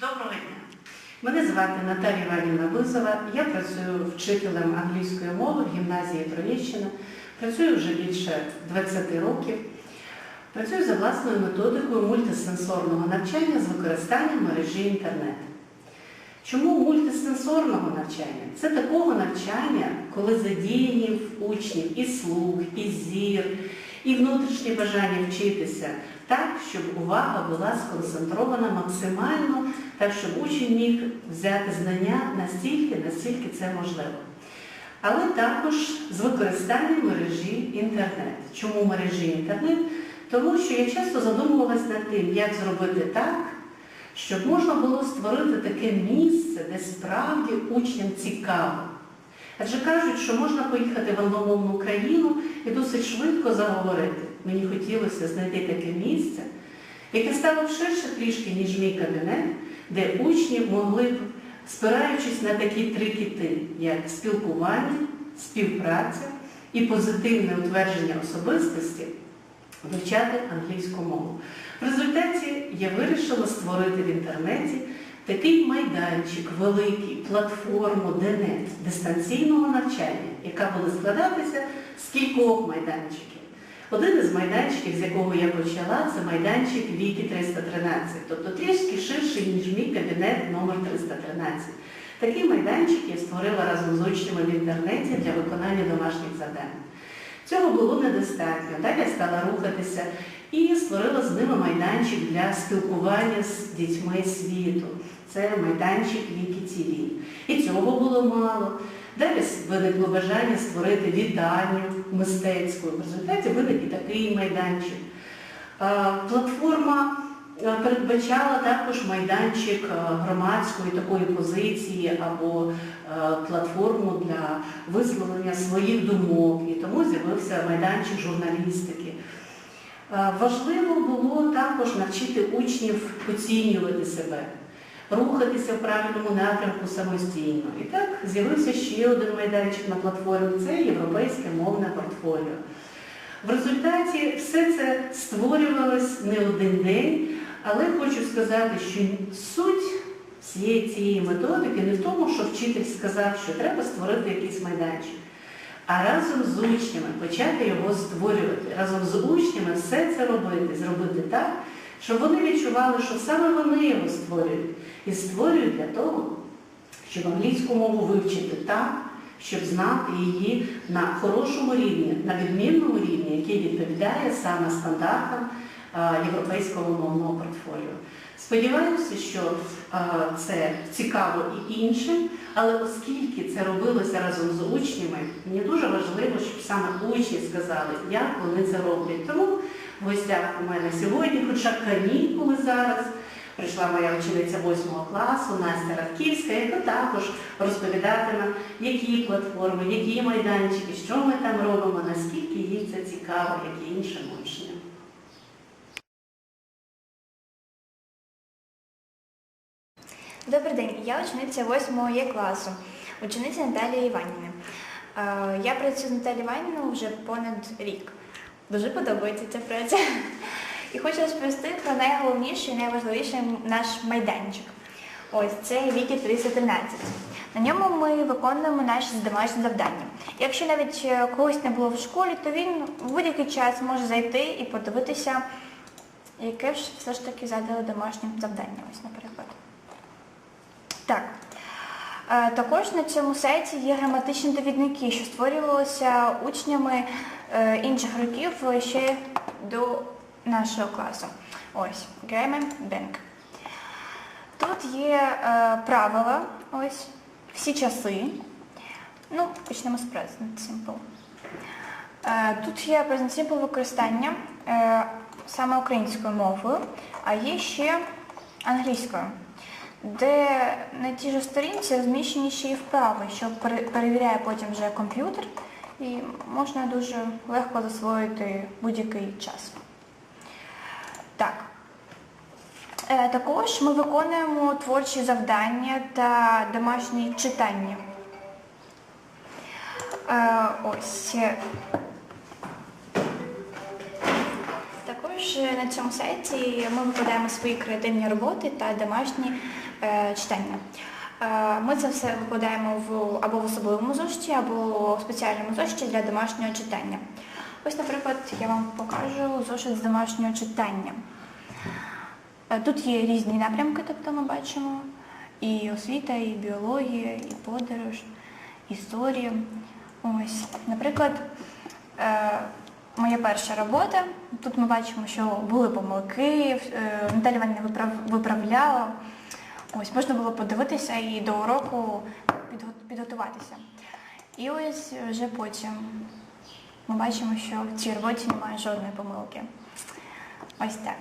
Доброго дня. Мене звати Наталія Іванівна Бизова. Я працюю вчителем англійської мови в гімназії Троєщина. Працюю вже більше 20 років. Працюю за власною методикою мультисенсорного навчання з використанням мережі інтернет. Чому мультисенсорного навчання? Це такого навчання, коли задіяні в учнів і слух, і зір, і внутрішнє бажання вчитися так, щоб увага була сконцентрована максимально, так, щоб учень міг взяти знання настільки, настільки це можливо. Але також з використанням мережі інтернет. Чому мережі інтернет? Тому що я часто задумувалась над тим, як зробити так, щоб можна було створити таке місце, де справді учням цікаво. Адже кажуть, що можна поїхати в англомовну країну і досить швидко заговорити. Мені хотілося знайти таке місце, яке стало ширше трішки, ніж мій кабінет, де учні могли б, спираючись на такі три кіти, як спілкування, співпраця і позитивне утвердження особистості, вивчати англійську мову. В результаті я вирішила створити в інтернеті такий майданчик, великий, платформу ДНЕТ дистанційного навчання, яка буде складатися з кількох майданчиків. Один із майданчиків, з якого я почала, це майданчик Віки 313, тобто трішки ширший, ніж мій кабінет номер 313. Такий майданчик я створила разом з учнями в інтернеті для виконання домашніх завдань. Цього було недостатньо. Далі я стала рухатися і створила з ними майданчик для спілкування з дітьми світу. Це майданчик Вікі ТІВІ. І цього було мало. Далі виникло бажання створити вітальню мистецьку. В результаті виник і такий майданчик. Платформа передбачала також майданчик громадської такої позиції або платформу для висловлення своїх думок. І тому з'явився майданчик журналістики. Е, Важливо було також навчити учнів оцінювати себе, рухатися в правильному напрямку самостійно. І так з'явився ще один майданчик на платформі це європейське мовне портфоліо. В результаті все це створювалось не один день, але хочу сказати, що суть всієї цієї методики не в тому, що вчитель сказав, що треба створити якийсь майданчик, а разом з учнями почати його створювати, разом з учнями все це робити, зробити так, щоб вони відчували, що саме вони його створюють. І створюють для того, щоб англійську мову вивчити так, щоб знати її на хорошому рівні, на відмінному рівні, який відповідає саме стандартам європейського мовного портфоліо. Сподіваюся, що це цікаво і іншим, але оскільки це робилося разом з учнями, мені дуже важливо, щоб саме учні сказали, як вони це роблять. Тому в гостях у мене сьогодні, хоча канікули зараз. Прийшла моя учениця 8 класу Настя Радківська, яка також розповідатиме, які платформи, які майданчики, що ми там робимо, наскільки їй це цікаво, як і іншим учням. Добрий день, я учениця 8 Є класу, учениця Наталії Іванівни. Е, Я працюю з Наталією Іванівною вже понад рік. Дуже подобається ця праця. І хочу розповісти про найголовніший і найважливіший наш майданчик. Ось це Вікі 313. На ньому ми виконуємо наші домашні завдання. Якщо навіть е, когось не було в школі, то він в будь-який час може зайти і подивитися, яке ж все ж таки задали домашнє завдання. Ось, наприклад. Так. Е, Також на цьому сайті є граматичні довідники, що створювалися учнями е, інших років ще до нашого класу. Ось, Grammar Bank. Тут є е, правила, ось, всі часи. Ну, почнемо з Present Simple. Тут є Present Simple використання саме українською мовою, а є ще англійською де на тій же сторінці розміщені ще й вправи, що перевіряє потім вже комп'ютер, і можна дуже легко засвоїти будь-який час. Так. Е, Також ми виконуємо творчі завдання та домашні читання. Е, Ось. Також на цьому сайті ми викладаємо свої креативні роботи та домашні читання. Е, Ми це все викладаємо в або в особливому зошиті, або в спеціальному зошиті для домашнього читання. Ось, наприклад, я вам покажу зошит з домашнього читання. Е, Тут є різні напрямки, тобто ми бачимо і освіта, і біологія, і подорож, історія. Ось, наприклад, е, моя перша робота. Тут ми бачимо, що були помилки, е, Наталя Іванівна виправляла. Ось можна було подивитися і до уроку підготуватися. І ось вже потім ми бачимо, що в цій роботі немає жодної помилки. Ось так.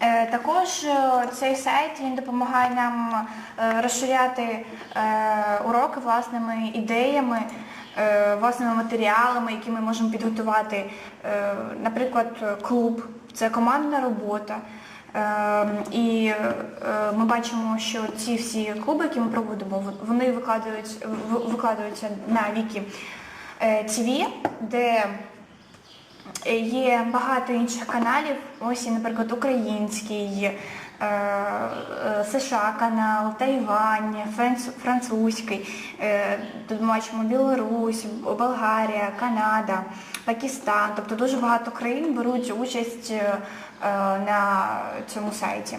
Е, Також е, цей сайт він допомагає нам е, розширяти уроки власними ідеями, власними матеріалами, які ми можемо підготувати. Наприклад, клуб це командна робота. Е, І е, ми бачимо, що ці всі клуби, які ми проводимо, вони викладають, викладаються на віки ТВ, де Є багато інших каналів, ось, наприклад, український, е, е, США канал, Тайвань, французький, е, тут ми бачимо Білорусь, Болгарія, Канада, Пакистан. Тобто дуже багато країн беруть участь е, на цьому сайті.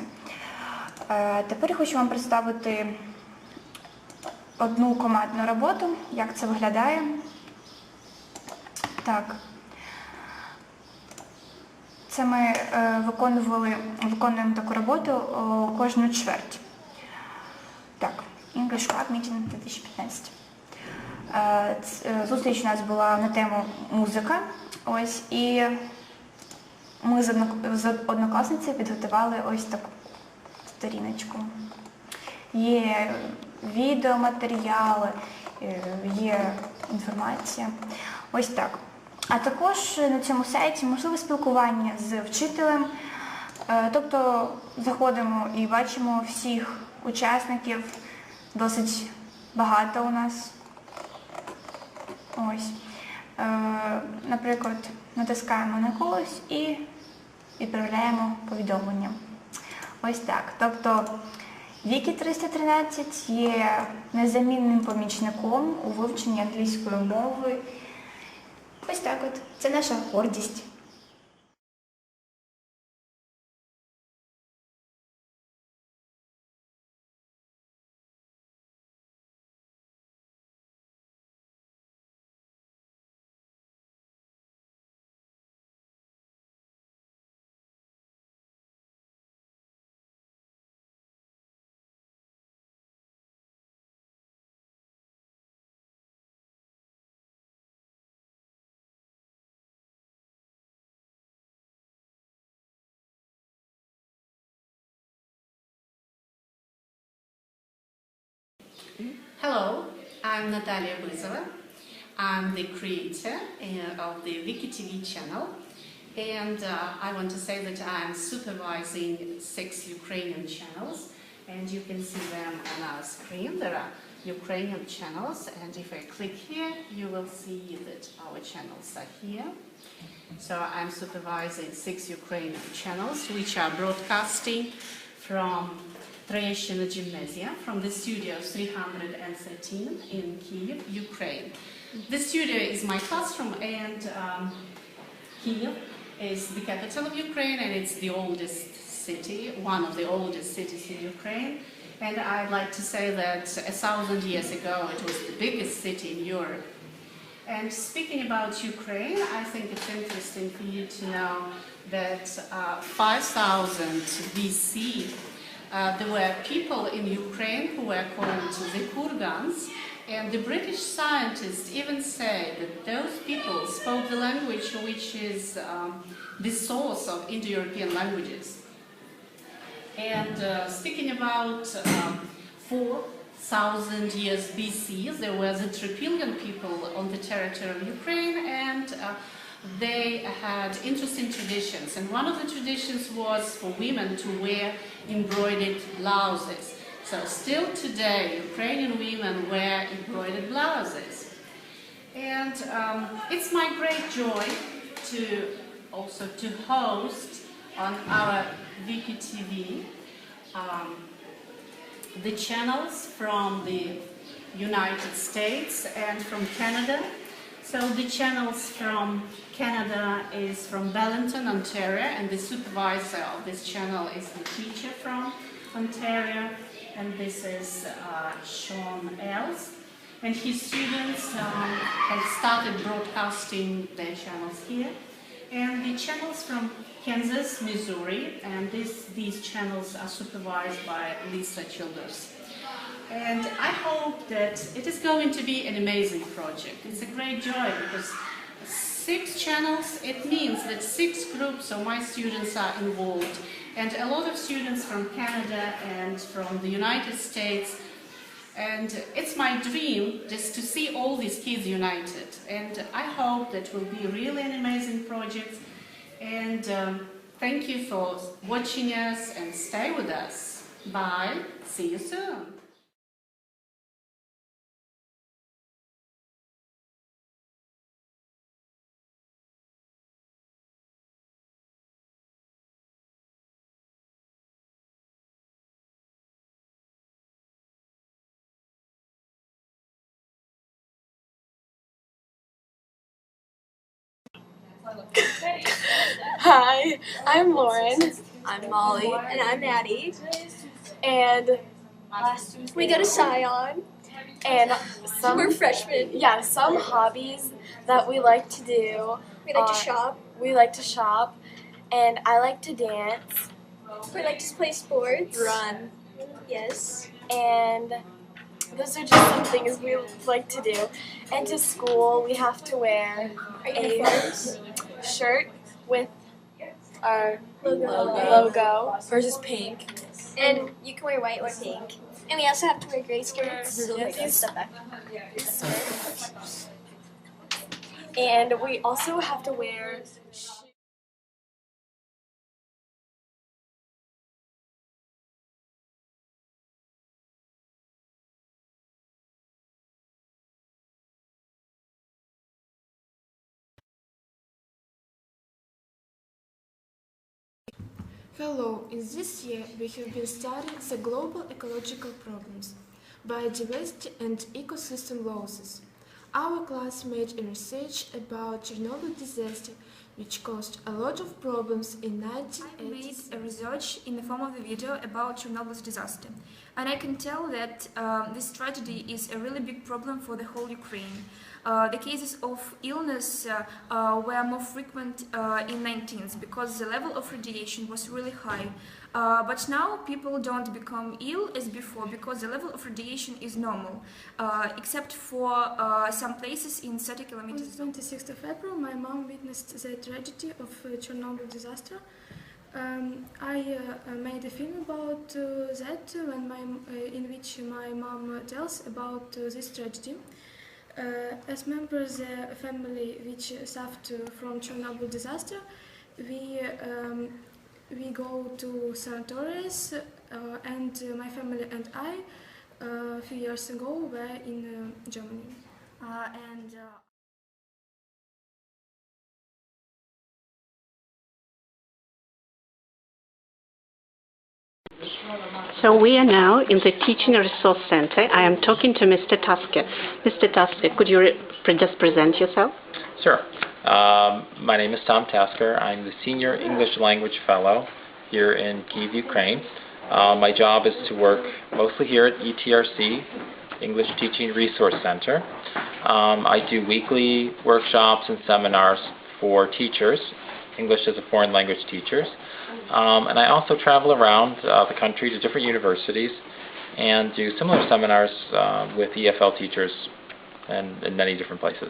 Е, Тепер я хочу вам представити одну командну роботу, як це виглядає. Так. Це ми е, виконували, виконуємо таку роботу кожну чверть. Так, English Club Meeting 2015. Е, ц- е, Зустріч у нас була на тему музика. Ось, і ми з однок- з однокласницею підготували ось таку сторіночку. Є відеоматеріали, е, є інформація. Ось так. А також на цьому сайті можливе спілкування з вчителем. Е, Тобто заходимо і бачимо всіх учасників, досить багато у нас. Ось. Е, Наприклад, натискаємо на когось і відправляємо повідомлення. Ось так. Тобто Вікі 313 є незамінним помічником у вивченні англійської мови. Ось так от. Це наша гордість. Hello, I'm Natalia Buzova. I'm the creator eh, of the WikiTV channel and uh, I want to say that I'm supervising six Ukrainian channels and you can see them on our screen. There are Ukrainian channels and if I click here you will see that our channels are here. So I'm supervising six Ukrainian channels which are broadcasting from Troeshchina Gymnasia from the studio 313 in Kiev, Ukraine. The studio is my classroom and um, Kiev is the capital of Ukraine and it's the oldest city, one of the oldest cities in Ukraine. And I'd like to say that a thousand years ago it was the biggest city in Europe. And speaking about Ukraine, I think it's interesting for you to know that uh, 5000 BC uh, there were people in Ukraine who were called the Kurgans, and the British scientists even say that those people spoke the language which is um, the source of Indo-European languages. And uh, speaking about um, 4,000 years BC, there were the Tripillian people on the territory of Ukraine, and uh, they had interesting traditions. And one of the traditions was for women to wear embroidered blouses. So still today, Ukrainian women wear embroidered blouses. And um, it's my great joy to also to host on our Wiki TV um, the channels from the United States and from Canada. So the channels from Canada is from Bellington, Ontario, and the supervisor of this channel is the teacher from Ontario, and this is uh, Sean Els. And his students um, have started broadcasting their channels here. And the channels from Kansas, Missouri, and this, these channels are supervised by Lisa Childers. And I hope that it is going to be an amazing project. It's a great joy because six channels, it means that six groups of my students are involved. And a lot of students from Canada and from the United States. And it's my dream just to see all these kids united. And I hope that will be really an amazing project. And um, thank you for watching us and stay with us. Bye. See you soon. Hi, I'm Lauren, I'm Molly. And I'm Maddie. and We go to Scion. and some We're freshmen. yeah some hobbies that we like to do. We like Uh, to shop. We like to shop, and I like to dance. We like to play sports. Run. Yes. And those are just some things we like to do. And to school, we have to wear a shirt with our Logo. logo. Ours is pink. And you can wear white or pink. And we also have to wear gray skirts. Yes. Step back. And we also have to wear Hello, in this year we have been studying the global ecological problems, biodiversity and ecosystem losses. Our class made a research about Chernobyl disaster which caused a lot of problems in I 1980s. made a research in the form of a video about Chernobyl's disaster, and I can tell that um, this tragedy is a really big problem for the whole Ukraine. Uh, the cases of illness uh, uh, were more frequent in 19th because the level of radiation was really high. Uh, but now people don't become ill as before because the level of radiation is normal, uh, except for uh, some places in 30 On kilometers. the 26th of April, my mom witnessed the tragedy of Chernobyl disaster. Um, I made a film about that when my, in which my mom tells about this tragedy. Uh, as members of the family which suffered from Chernobyl disaster, we um, we go to sanatoriums, uh, and uh, my family and I, uh, a few years ago, were in uh, Germany. Uh, and So we are now in the Teaching Resource Center. I am talking to Mr. Tasker. Mr. Tasker, could you re- pre- just present yourself? Sure. Um, my name is Tom Tasker. I'm the Senior English Language Fellow here in Kiev, Ukraine. Uh, my job is to work mostly here at ETRC, English Teaching Resource Center. Um, I do weekly workshops and seminars for teachers, English as a foreign language teachers. Um, and I also travel around uh, the country to different universities and do similar seminars uh, with EFL teachers and in many different places.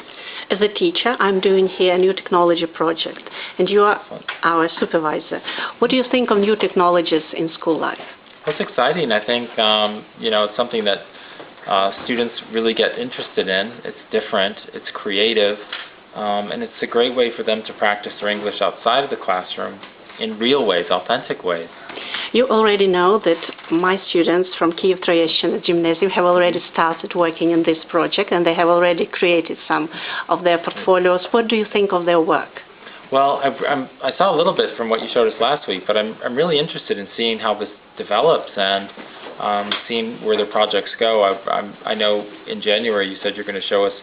As a teacher, I'm doing here a new technology project, and you are Excellent. our supervisor. What do you think of new technologies in school life? It's exciting. I think um, you know it's something that uh, students really get interested in. It's different. It's creative, um, and it's a great way for them to practice their English outside of the classroom in real ways, authentic ways. You already know that my students from Kiev Troyeshchina Gymnasium have already started working in this project, and they have already created some of their portfolios. What do you think of their work? Well, I saw a little bit from what you showed us last week, but I'm, I'm really interested in seeing how this develops and um, seeing where their projects go. I'm, I know in January you said you're going to show us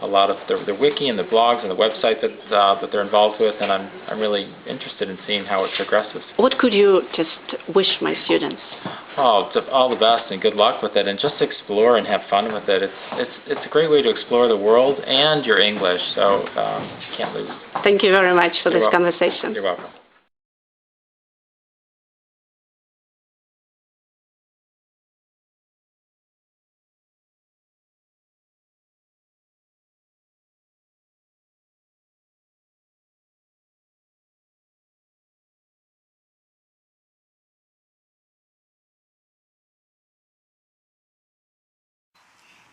a lot of the, the wiki and the blogs and the website that uh, that they're involved with, and I'm I'm really interested in seeing how it progresses. What could you just wish my students? Oh, all the best and good luck with it, and just explore and have fun with it. It's it's it's a great way to explore the world and your English, so um, can't lose. Thank you very much for You're this welcome. conversation. You're welcome.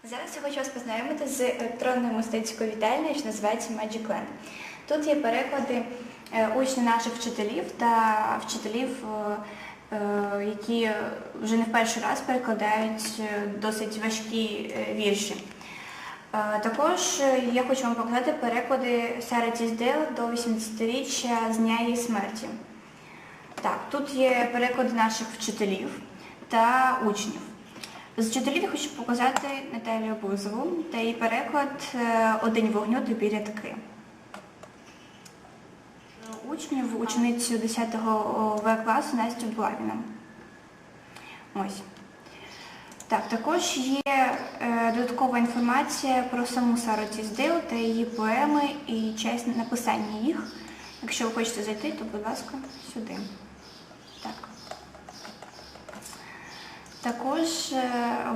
Зараз я хочу вас познайомити з електронною мистецькою вітальною, що називається Magic Land. Тут є переклади е, учнів наших вчителів та вчителів, е, е, які вже не в перший раз перекладають досить важкі вірші. Також я хочу вам показати переклади Сари Тіздел до 80-річчя з дня її смерті. Так, тут є переклади наших вчителів та учнів. З вчителів хочу показати Наталію Бузову та її переклад е, Один вогню тобі рядки. Учнів, ученицю 10 В класу Настю Блавіна. Так, також є е, додаткова інформація про саму Сару Тіздейл та її поеми і час написання їх. Якщо ви хочете зайти, то будь ласка, сюди. Також е,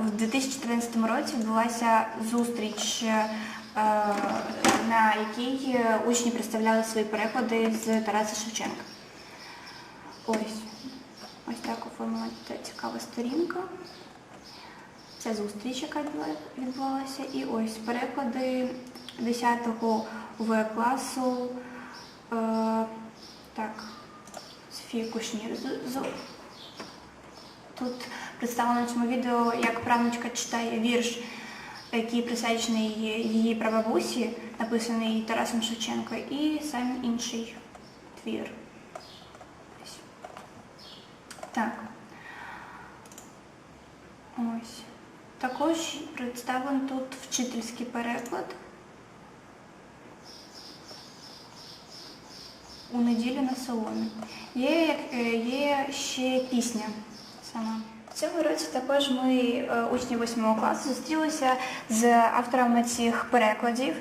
в 2014 році відбулася зустріч, е, на якій е, учні представляли свої переклади з Тараса Шевченка. Ось. Ось так оформила цікава сторінка. Це зустріч, яка відбувалася. І ось переклади 10-го В класу. Так, Софія Кушнір Тут представлено в цьому відео, як правнучка читає вірш, який присвячений її прабабусі, написаний Тарасом Шевченко, і сам інший твір. Так. Ось. Також представлений тут вчительський переклад. У неділю на соломі. Є, е, є ще пісня сама. Цьому році також ми, е, учні 8 класу, зустрілися з авторами цих перекладів.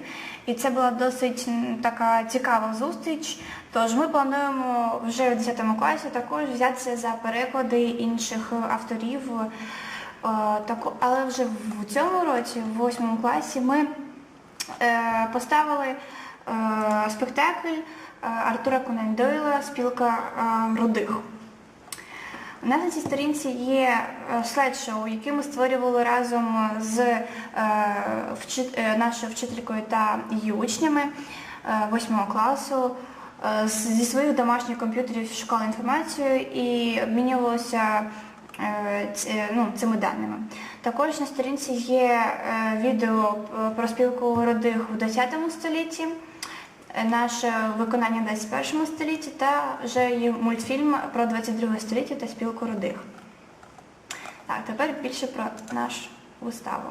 І це була досить така цікава зустріч. Тож ми плануємо вже в 10 класі також взятися за переклади інших авторів. Е, Але вже в цьому році, в 8 класі, ми е, поставили спектакль Артура Конан Дойла Спілка рудих. У нас на цій сторінці є е, слайд-шоу, яке ми створювали разом з е, е, нашою вчителькою та її учнями 8 класу. Зі своїх домашніх комп'ютерів шукали інформацію і обмінювалися ну, цими даними. Також на сторінці є відео про спілку родих в 20 столітті наше виконання в 21 столітті та вже і мультфільм про 22 століття та спілку родих. Так, тепер більше про нашу виставу.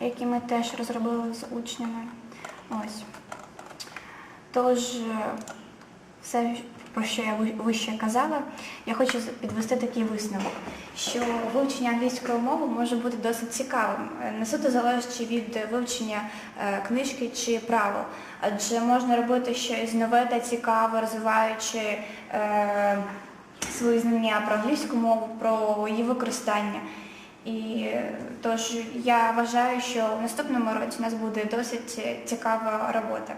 Які ми теж розробили з учнями. Ось. Тож, е, все, про що я вище казала, я хочу підвести такий висновок, що вивчення англійської мови може бути досить цікавим, е, не суто залежачи від вивчення е, книжки чи правил. Адже можна робити щось нове та цікаве, розвиваючи свої знання про англійську мову, про її використання. І тож я вважаю, що в наступному році у нас буде досить цікава робота.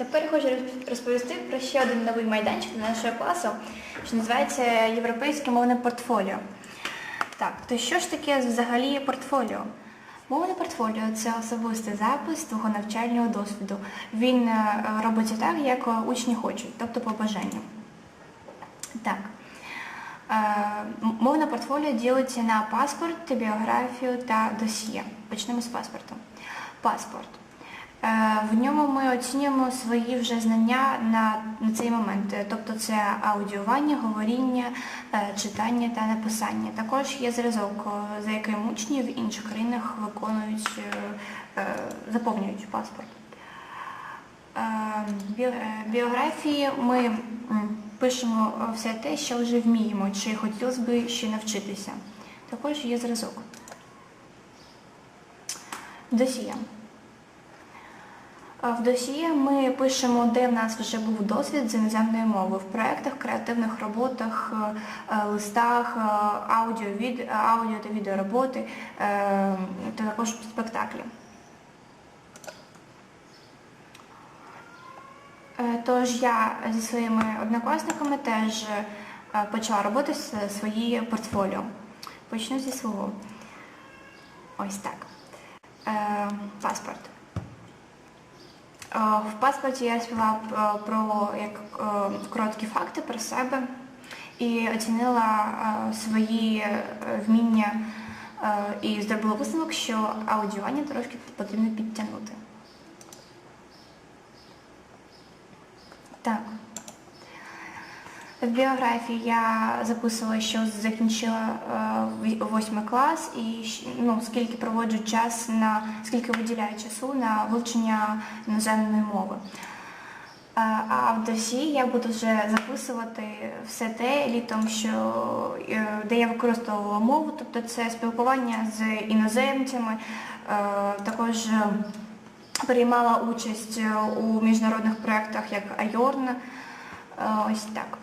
Тепер хочу розповісти про ще один новий майданчик для нашого класу, що називається Європейське мовне портфоліо. Так, то що ж таке взагалі портфоліо? Мовне портфоліо це особистий запис твого навчального досвіду. Він е, робиться так, як е, учні хочуть, тобто по бажанню. Так. Е, Мовне портфоліо ділиться на паспорт, біографію та досьє. Почнемо з паспорту. Паспорт. Е, В ньому ми оцінюємо свої вже знання на, на цей момент. Тобто це аудіювання, говоріння, е, читання та написання. Також є зразок, е, за яким учні в інших країнах виконують, заповнюють паспорт. Біографії ми пишемо все те, що вже вміємо, чи хотілося б ще навчитися. Також є зразок. Досія. В досьє ми пишемо, де в нас вже був досвід з іноземної мови в проєктах, креативних роботах, е, листах, е, аудіо, від, аудіо та відеороботи е, та також спектаклі. Тож я зі своїми однокласниками теж почала робити свої портфоліо. Почну зі свого. Ось так. Паспорт. В паспорті я розповіла е, про як е, короткі факти про себе і оцінила е, свої вміння і зробила висновок, що аудіювання трошки потрібно підтягнути. Так. В біографії я записувала, що закінчила е, восьмий клас і ну, скільки проводжу час на скільки виділяю часу на вивчення іноземної мови. Е, А в досі я буду вже записувати все те літом, що, е, де я використовувала мову, тобто це спілкування з іноземцями, також приймала участь у міжнародних проєктах як Айорн. Е, Ось. Так.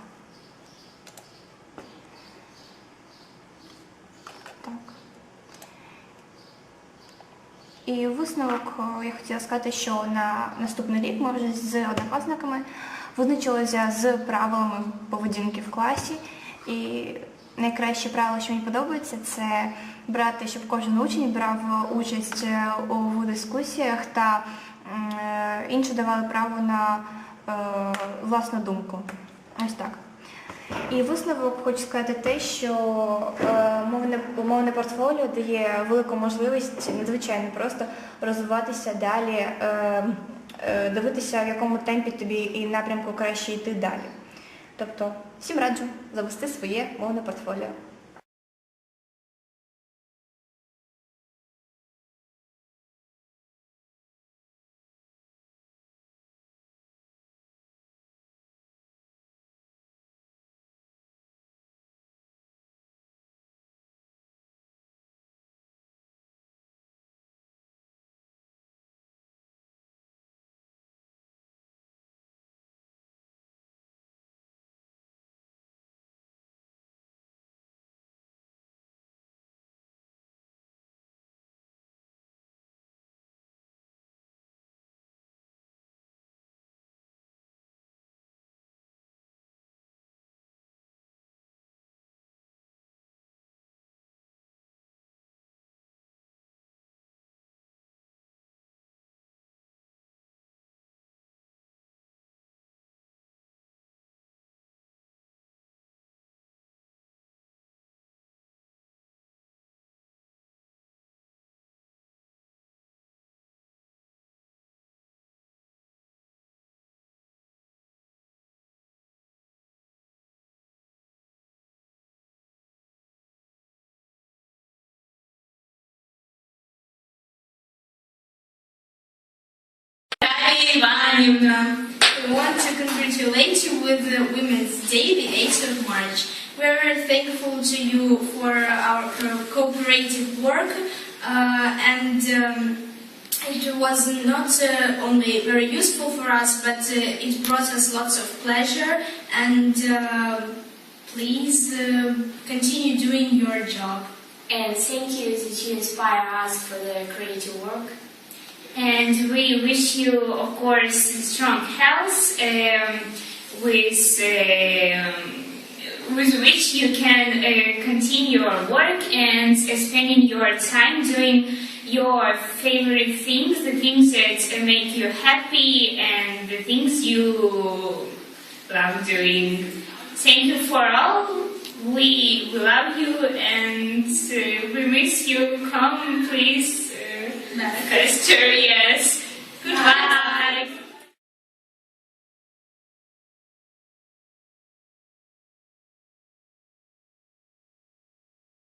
І висновок я хотіла сказати, що на наступний рік ми вже з однокласниками визначилися з правилами поведінки в класі. І найкраще правило, що мені подобається, це брати, щоб кожен учень брав участь е, у дискусіях та е, інші давали право на е, власну думку. Ось так. І висновок хочу сказати те, що е, мовне, мовне портфоліо дає велику можливість надзвичайно просто розвиватися далі, е, е, дивитися, в якому темпі тобі і напрямку краще йти далі. Тобто всім раджу завести своє мовне портфоліо. Natalia Ivanivna. We want to congratulate you with the Women's Day, the 8th of March. We're very thankful to you for our cooperative work uh, and um, it was not uh, only very useful for us, but uh, it brought us lots of pleasure. And uh, please uh, continue doing your job. And thank you that you inspire us for the creative work. And we wish you, of course, strong health um, with. um with which you can uh, continue your work and uh, spending your time doing your favorite things, the things that uh, make you happy and the things you love doing. Thank you for all. We we love you and uh, we miss you. Come, please, Manifester, yes. Good Bye.